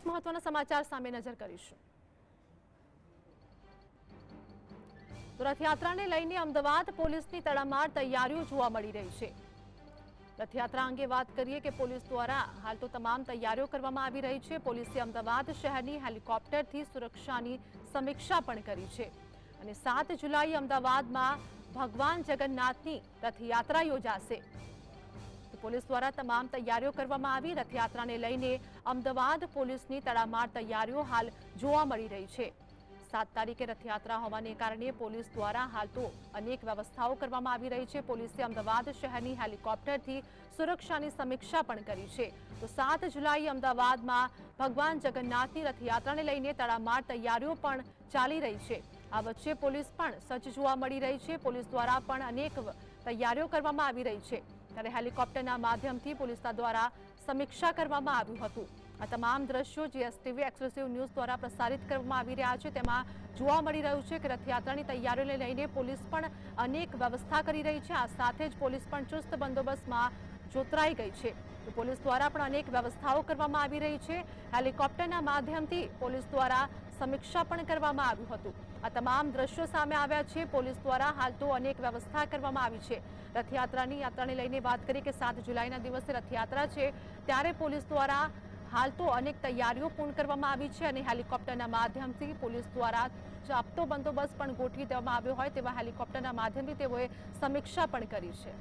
એક મહત્વના સમાચાર સામે નજર કરીશું. રથયાત્રાને લઈને અમદાવાદ પોલીસની તડામાર તૈયારીઓ જોવા મળી રહી છે. રથયાત્રા અંગે વાત કરીએ કે પોલીસ દ્વારા હાલ તો તમામ તૈયારીઓ કરવામાં આવી રહી છે. પોલીસે અમદાવાદ શહેરની હેલિકોપ્ટરથી સુરક્ષાની સમીક્ષા પણ કરી છે. અને સાત જુલાઈ અમદાવાદમાં ભગવાન જગન્નાથની રથયાત્રા યોજાશે. પોલીસ દ્વારા તમામ તૈયારીઓ કરવામાં આવી. રથયાત્રાને લઈને અમદાવાદ પોલીસની તડામાર તૈયારીઓ હાલ જોવા મળી રહી છે. સાત તારીખે રથયાત્રા હોવાને કારણે પોલીસ દ્વારા હાલ તો અનેક વ્યવસ્થાઓ કરવામાં આવી રહી છે. પોલીસે અમદાવાદ શહેરની હેલિકોપ્ટરથી સુરક્ષાની સમીક્ષા પણ કરી છે. તો સાત જુલાઈ અમદાવાદમાં ભગવાન જગન્નાથની રથયાત્રાને લઈને તડામાર તૈયારીઓ પણ ચાલી રહી છે. આ વચ્ચે પોલીસ પણ સજ્જ જોવા મળી રહી છે. પોલીસ દ્વારા પણ અનેક તૈયારીઓ કરવામાં આવી રહી છે. ત્યારે હેલિકોપ્ટરના માધ્યમથી પોલીસના દ્વારા સમીક્ષા કરવામાં આવ્યું હતું. આ તમામ દ્રશ્યો જીએસટીવી એક્સક્લુસિવ ન્યૂઝ દ્વારા પ્રસારિત કરવામાં આવી રહ્યા છે. તેમાં જોવા મળી રહ્યું છે કે રથયાત્રાની તૈયારીઓને લઈને પોલીસ પણ અનેક વ્યવસ્થા કરી રહી છે. આ સાથે જ પોલીસ પણ ચુસ્ત બંદોબસ્તમાં જોતરાઈ ગઈ છે. તો પોલીસ દ્વારા પણ અનેક વ્યવસ્થાઓ કરવામાં આવી રહી છે. હેલિકોપ્ટરના માધ્યમથી પોલીસ દ્વારા સમીક્ષા પણ કરવામાં આવ્યું હતું. આ તમામ દ્રશ્યો સામે આવ્યા છે. પોલીસ દ્વારા હાલ તો અનેક વ્યવસ્થા કરવામાં આવી છે. રથયાત્રાની યાત્રાને લઈને વાત કરી કે સાત જુલાઈના દિવસે રથયાત્રા છે, ત્યારે પોલીસ દ્વારા હાલ તો અનેક તૈયારીઓ પૂર્ણ કરવામાં આવી છે અને હેલિકોપ્ટરના માધ્યમથી પોલીસ દ્વારા ચાપતો બંદોબસ્ત પણ ગોઠવી દેવામાં આવ્યો હોય તેવા હેલિકોપ્ટરના માધ્યમથી તેઓએ સમીક્ષા પણ કરી છે.